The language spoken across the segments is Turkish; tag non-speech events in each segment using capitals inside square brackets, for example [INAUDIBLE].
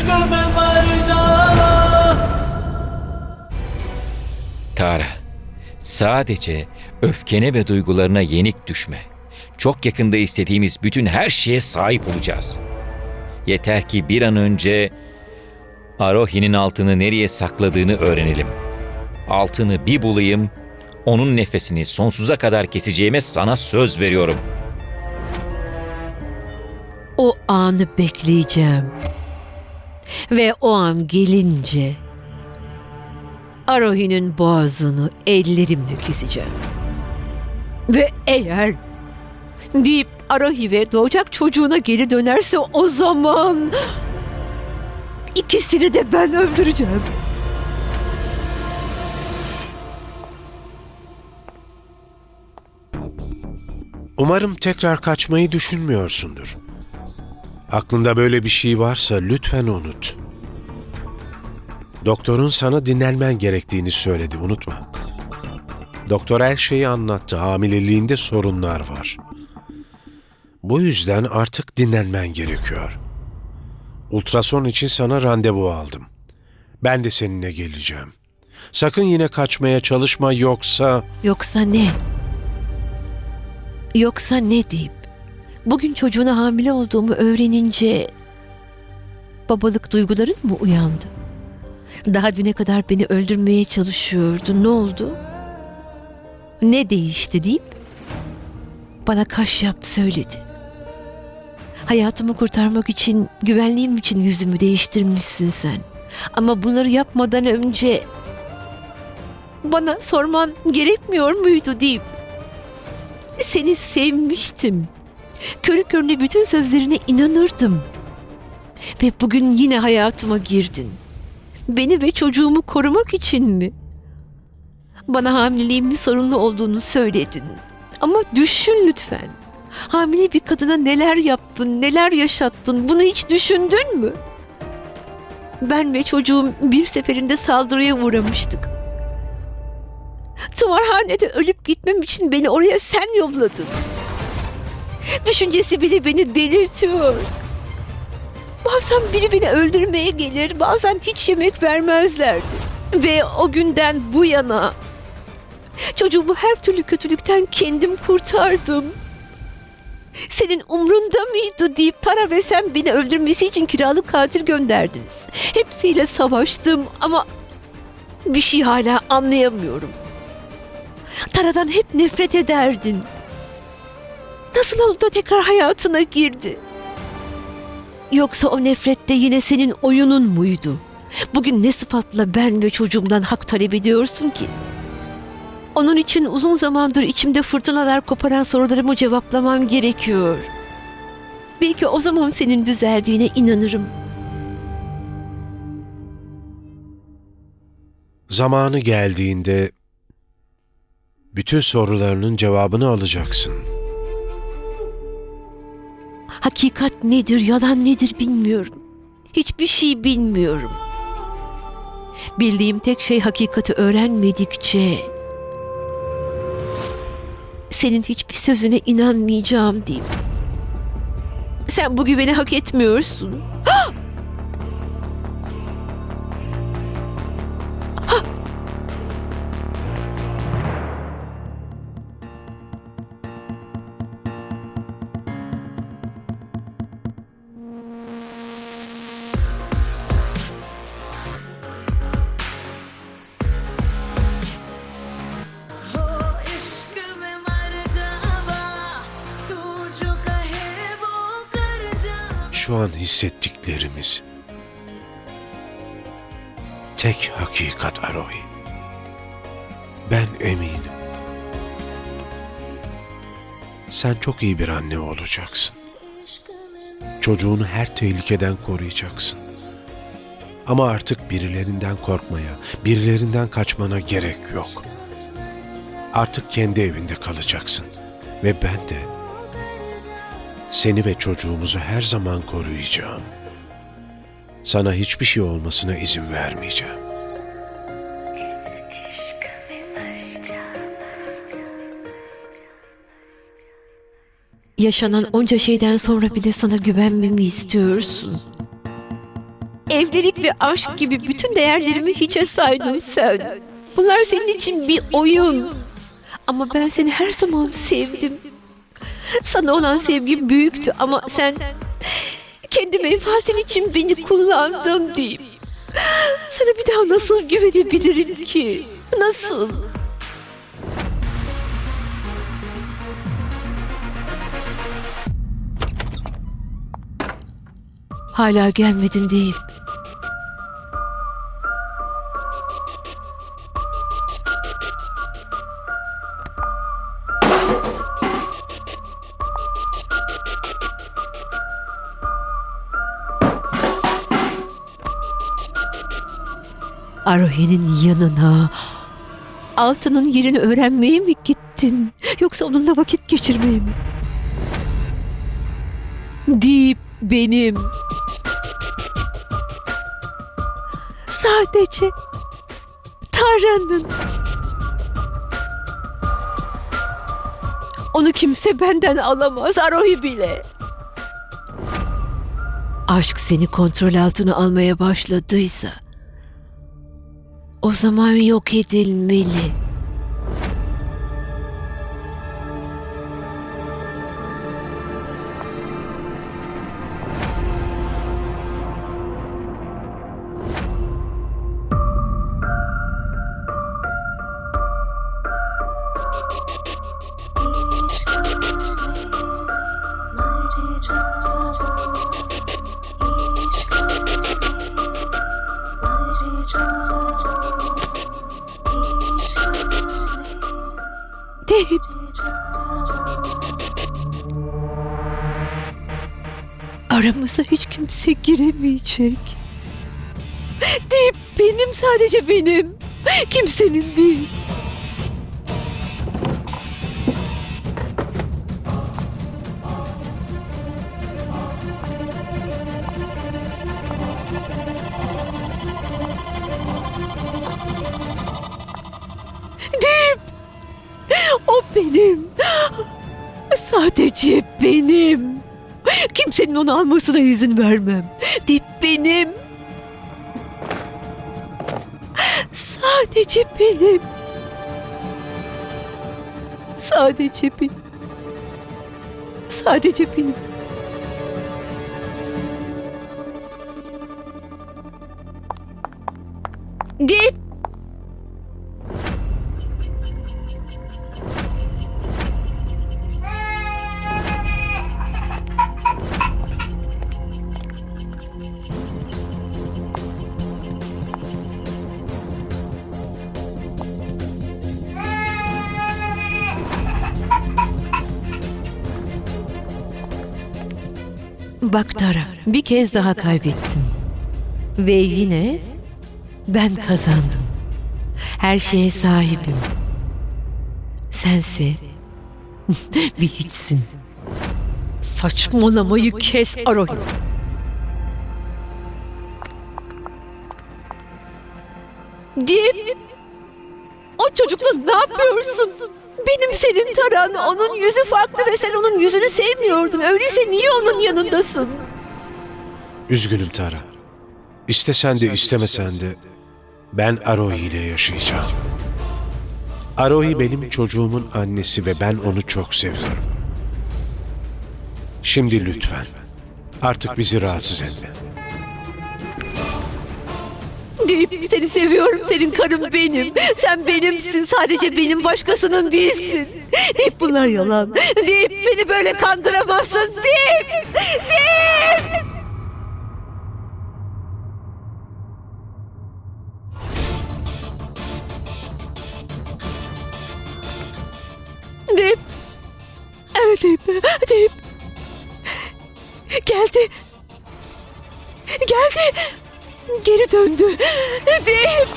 इश्क में मर जावा Tara, sadece öfkene ve duygularına yenik düşme. Çok yakında istediğimiz bütün her şeye sahip olacağız. Yeter ki bir an önce Arohi'nin altını nereye sakladığını öğrenelim. Altını bir bulayım, onun nefesini sonsuza kadar keseceğime sana söz veriyorum. O anı bekleyeceğim. Ve o an gelince Arohi'nin boğazını ellerimle keseceğim. Ve eğer deyip Arohi ve doğacak çocuğuna geri dönerse o zaman ikisini de ben öldüreceğim. Umarım tekrar kaçmayı düşünmüyorsundur. Aklında böyle bir şey varsa lütfen unut. Doktorun sana dinlenmen gerektiğini söyledi, unutma. Doktor her şeyi anlattı, hamileliğinde sorunlar var. Bu yüzden artık dinlenmen gerekiyor. Ultrason için sana randevu aldım. Ben de seninle geleceğim. Sakın yine kaçmaya çalışma yoksa... Yoksa ne? Yoksa ne deyip bugün çocuğuna hamile olduğumu öğrenince babalık duyguların mı uyandı? Daha düne kadar beni öldürmeye çalışıyordu. Ne oldu? Ne değişti deyip bana kaş yaptı söyledi. Hayatımı kurtarmak için, güvenliğim için yüzümü değiştirmişsin sen. Ama bunları yapmadan önce bana sorman gerekmiyor muydu deyip seni sevmiştim. Körü körüne bütün sözlerine inanırdım. Ve bugün yine hayatıma girdin. Beni ve çocuğumu korumak için mi? Bana hamileliğimin sorunlu olduğunu söyledin. Ama düşün lütfen. Hamile bir kadına neler yaptın, neler yaşattın bunu hiç düşündün mü? Ben ve çocuğum bir seferinde saldırıya uğramıştık. Tımarhanede ölüp gitmem için beni oraya sen yolladın. Düşüncesi bile beni delirtiyor. Bazen biri beni öldürmeye gelir, bazen hiç yemek vermezlerdi. Ve o günden bu yana çocuğumu her türlü kötülükten kendim kurtardım. Senin umrunda mıydı deyip para versem beni öldürmesi için kiralık katil gönderdiniz. Hepsiyle savaştım ama bir şey hala anlayamıyorum. Taradan hep nefret ederdin. Nasıl oldu da tekrar hayatına girdi? Yoksa o nefret de yine senin oyunun muydu? Bugün ne sıfatla ben ve çocuğumdan hak talep ediyorsun ki? Onun için uzun zamandır içimde fırtınalar koparan sorularımı cevaplamam gerekiyor. Belki o zaman senin düzeldiğine inanırım. Zamanı geldiğinde bütün sorularının cevabını alacaksın. Hakikat nedir, yalan nedir bilmiyorum. Hiçbir şey bilmiyorum. Bildiğim tek şey hakikati öğrenmedikçe senin hiçbir sözüne inanmayacağım diyeyim. Sen bu güveni hak etmiyorsun. हो [GASPS] hissettiklerimiz tek hakikat Arohi. Ben eminim. Sen çok iyi bir anne olacaksın. Çocuğunu her tehlikeden koruyacaksın. Ama artık birilerinden korkmaya, birilerinden kaçmana gerek yok. Artık kendi evinde kalacaksın. Ve ben de seni ve çocuğumuzu her zaman koruyacağım. Sana hiçbir şey olmasına izin vermeyeceğim. Yaşanan onca şeyden sonra bile sana güvenmemi istiyorsun. Evlilik ve aşk gibi bütün değerlerimi hiçe saydın sen. Bunlar senin için bir oyun. Ama ben seni her zaman sevdim. Sana olan sevgim büyüktü ama sen kendi menfaatin için beni kullandın diyeyim. Sana bir daha nasıl güvenebilirim ki? Nasıl? Hala gelmedin değil. Arohe'nin yanına altının yerini öğrenmeye mi gittin? Yoksa onunla vakit geçirmeye mi? Deyip benim. Sadece Tanrı'nın. Onu kimse benden alamaz Arohi bile. Aşk seni kontrol altına almaya başladıysa o zaman yok edilmeli. Deyip aramıza hiç kimse giremeyecek. Deyip benim sadece benim. Kimsenin değil. Sadece benim. Kimsenin onu almasına izin vermem. Dip benim. Sadece benim. Sadece benim. Sadece benim. Dip. Bak Tara, bir kez daha kaybettin. Ve yine ben kazandım. Her şeye sahibim. Sense [LAUGHS] bir hiçsin. Saçmalamayı kes Arohi. Dip, o çocukla ne yapıyorsun? Benim senin Taran, onun yüzü farklı ve sen onun yüzünü sevmiyordun. Öyleyse niye onun yanındasın? Üzgünüm Tara. İstesen de istemesen de ben Arohi ile yaşayacağım. Arohi benim çocuğumun annesi ve ben onu çok seviyorum. Şimdi lütfen artık bizi rahatsız etme. Deyip seni seviyorum, senin karım benim. Sen benimsin, sadece benim başkasının değilsin. Deyip bunlar yalan. Deyip beni böyle kandıramazsın. Deyip, deyip. Deyip, evet deyip, deyip. Geldi. Geldi. Geri döndü. Deyip.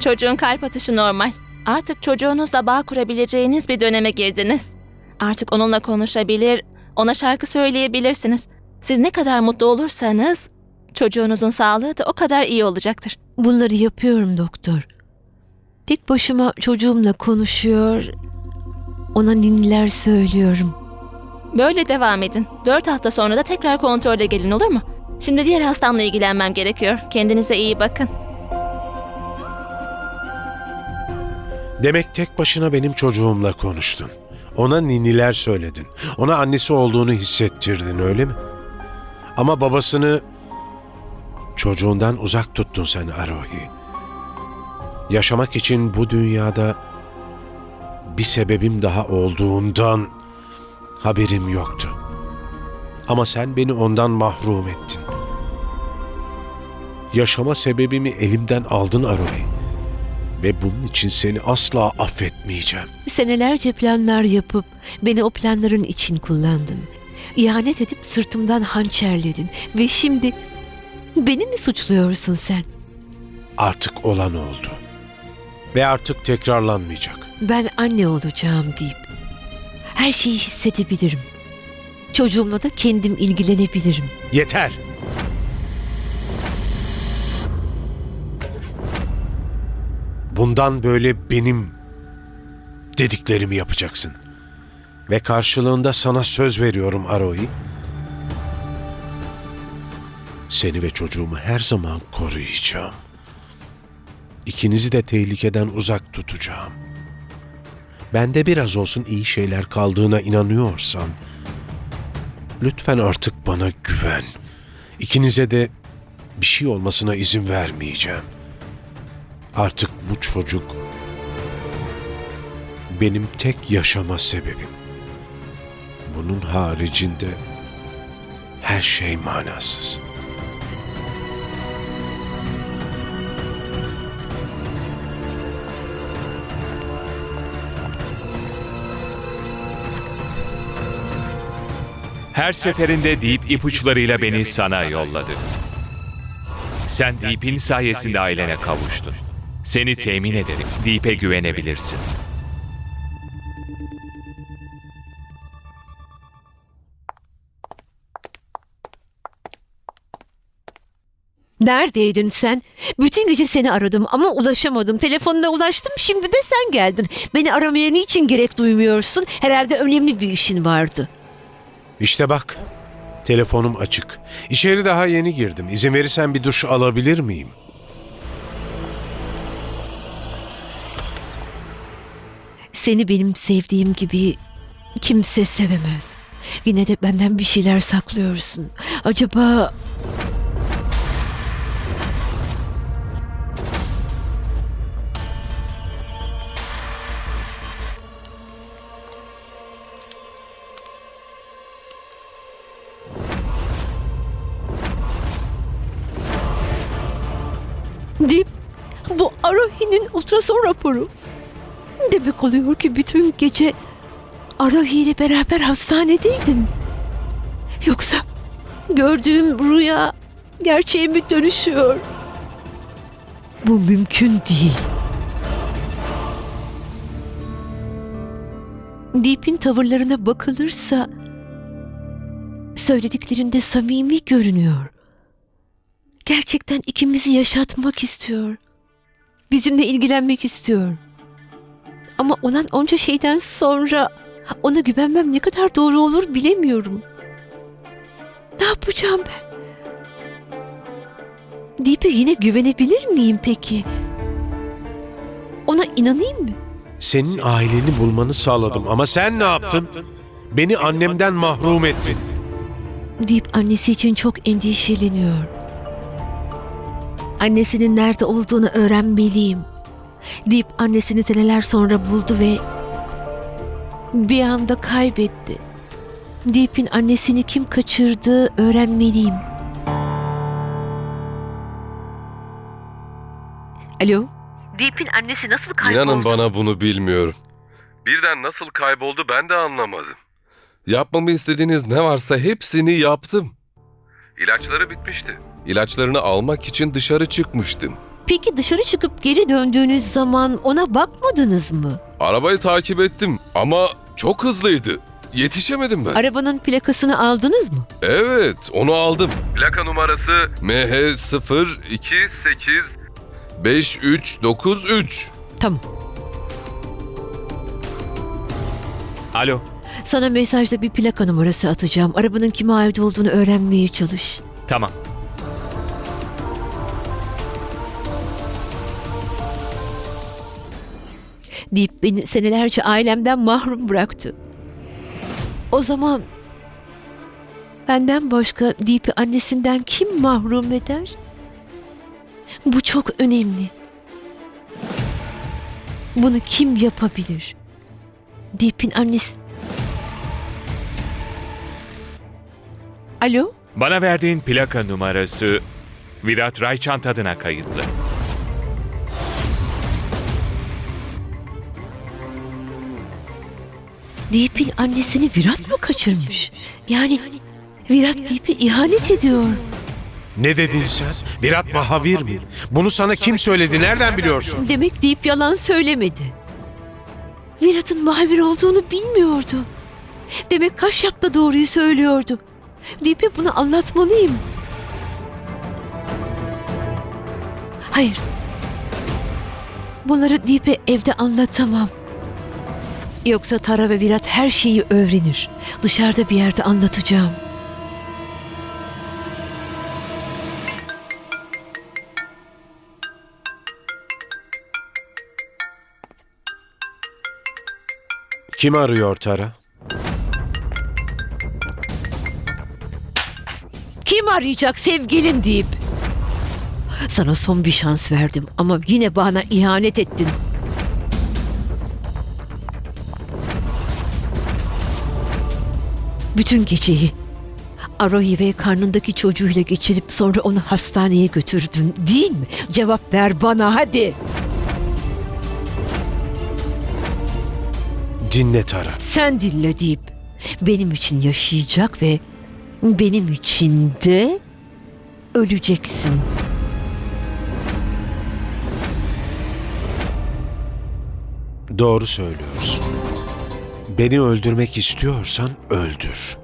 Çocuğun kalp atışı normal. Artık çocuğunuzla bağ kurabileceğiniz bir döneme girdiniz. Artık onunla konuşabilir, ona şarkı söyleyebilirsiniz. Siz ne kadar mutlu olursanız Çocuğunuzun sağlığı da o kadar iyi olacaktır. Bunları yapıyorum doktor. Tek başıma çocuğumla konuşuyor, ona ninniler söylüyorum. Böyle devam edin. Dört hafta sonra da tekrar kontrole gelin olur mu? Şimdi diğer hastamla ilgilenmem gerekiyor. Kendinize iyi bakın. Demek tek başına benim çocuğumla konuştun. Ona ninniler söyledin. Ona annesi olduğunu hissettirdin öyle mi? Ama babasını çocuğundan uzak tuttun sen Arohi. Yaşamak için bu dünyada bir sebebim daha olduğundan haberim yoktu. Ama sen beni ondan mahrum ettin. Yaşama sebebimi elimden aldın Arohi. Ve bunun için seni asla affetmeyeceğim. Senelerce planlar yapıp beni o planların için kullandın. İhanet edip sırtımdan hançerledin ve şimdi beni mi suçluyorsun sen? Artık olan oldu. Ve artık tekrarlanmayacak. Ben anne olacağım deyip her şeyi hissedebilirim. Çocuğumla da kendim ilgilenebilirim. Yeter! Bundan böyle benim dediklerimi yapacaksın. Ve karşılığında sana söz veriyorum Arohi. Seni ve çocuğumu her zaman koruyacağım. İkinizi de tehlikeden uzak tutacağım. Bende biraz olsun iyi şeyler kaldığına inanıyorsan, lütfen artık bana güven. İkinize de bir şey olmasına izin vermeyeceğim. Artık bu çocuk benim tek yaşama sebebim. Bunun haricinde her şey manasız. Her seferinde Deep ipuçlarıyla beni sana yolladı. Sen Deep'in sayesinde ailene kavuştun. Seni temin ederim. Deep'e güvenebilirsin. Neredeydin sen? Bütün gece seni aradım ama ulaşamadım. Telefonuna ulaştım şimdi de sen geldin. Beni aramaya niçin gerek duymuyorsun? Herhalde önemli bir işin vardı. İşte bak, telefonum açık. İçeri daha yeni girdim. İzin verirsen bir duş alabilir miyim? Seni benim sevdiğim gibi kimse sevemez. Yine de benden bir şeyler saklıyorsun. Acaba Ultrason raporu. Demek oluyor ki bütün gece Arahi ile beraber hastanedeydin. Yoksa gördüğüm rüya gerçeğe mi dönüşüyor? Bu mümkün değil. Deep'in tavırlarına bakılırsa söylediklerinde samimi görünüyor. Gerçekten ikimizi yaşatmak istiyor. Bizimle ilgilenmek istiyor. Ama olan onca şeyden sonra ona güvenmem ne kadar doğru olur bilemiyorum. Ne yapacağım ben? Deep'e yine güvenebilir miyim peki? Ona inanayım mı? Senin aileni bulmanı sağladım ama sen ne yaptın? Beni annemden mahrum ettin. Deep annesi için çok endişeleniyor. Annesinin nerede olduğunu öğrenmeliyim. Deep annesini seneler sonra buldu ve bir anda kaybetti. Deep'in annesini kim kaçırdı öğrenmeliyim. Alo? Deep'in annesi nasıl kayboldu? İnanın bana bunu bilmiyorum. Birden nasıl kayboldu ben de anlamadım. Yapmamı istediğiniz ne varsa hepsini yaptım. İlaçları bitmişti. İlaçlarını almak için dışarı çıkmıştım. Peki dışarı çıkıp geri döndüğünüz zaman ona bakmadınız mı? Arabayı takip ettim ama çok hızlıydı. Yetişemedim ben. Arabanın plakasını aldınız mı? Evet, onu aldım. Plaka numarası MH0285393. Tamam. Alo, Sana mesajda bir plaka numarası atacağım. Arabanın kime ait olduğunu öğrenmeye çalış. tamam. Deyip beni senelerce ailemden mahrum bıraktı. O zaman benden başka Deep'i annesinden kim mahrum eder? Bu çok önemli. Bunu kim yapabilir? Deep'in annesi... Alo? Bana verdiğin plaka numarası Virat Raychant adına kayıtlı. Deep'in annesini Virat mı kaçırmış? Yani Virat Deep'e ihanet ediyor. Ne dedin sen? Virat Mahavir mi? Bunu sana kim söyledi? Nereden biliyorsun? Demek Deep yalan söylemedi. Virat'ın Mahavir olduğunu bilmiyordu. Demek Kaşyap da doğruyu söylüyordu. Deep'e bunu anlatmalıyım. Hayır. Bunları Deep'e evde anlatamam. Yoksa Tara ve Virat her şeyi öğrenir. Dışarıda bir yerde anlatacağım. Kim arıyor Tara? Kim arayacak sevgilin deyip? Sana son bir şans verdim ama yine bana ihanet ettin. Bütün geceyi Arohi ve karnındaki çocuğuyla geçirip sonra onu hastaneye götürdün değil mi? Cevap ver bana hadi. Dinle Tara. Sen dinle deyip benim için yaşayacak ve benim için de öleceksin. Doğru söylüyorsun. Beni öldürmek istiyorsan öldür.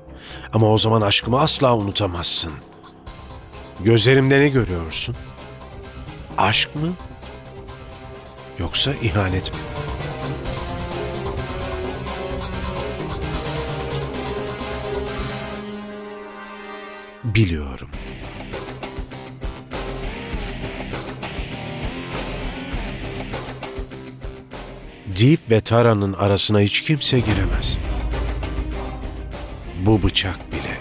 Ama o zaman aşkımı asla unutamazsın. Gözlerimde ne görüyorsun? Aşk mı? Yoksa ihanet mi? Biliyorum. Deep ve Tara'nın arasına hiç kimse giremez. Bu bıçak bile.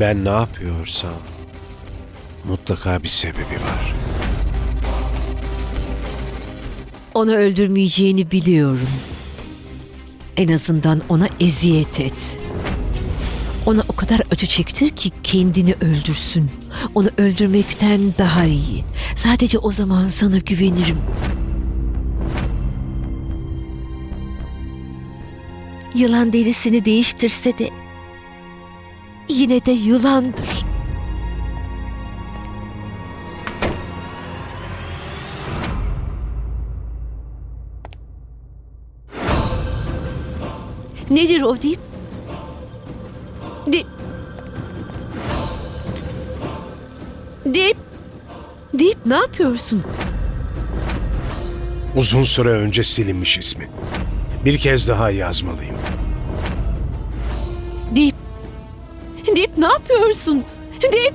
Ben ne yapıyorsam mutlaka bir sebebi var. Onu öldürmeyeceğini biliyorum. En azından ona eziyet et. Ona o kadar acı çektir ki kendini öldürsün. Onu öldürmekten daha iyi. Sadece o zaman sana güvenirim. Yılan derisini değiştirse de yine de yılandır. Nedir o deyip? Deyip. Deyip. Deyip ne yapıyorsun? Uzun süre önce silinmiş ismi. Bir kez daha yazmalıyım. Deyip. Deyip ne yapıyorsun? Deyip.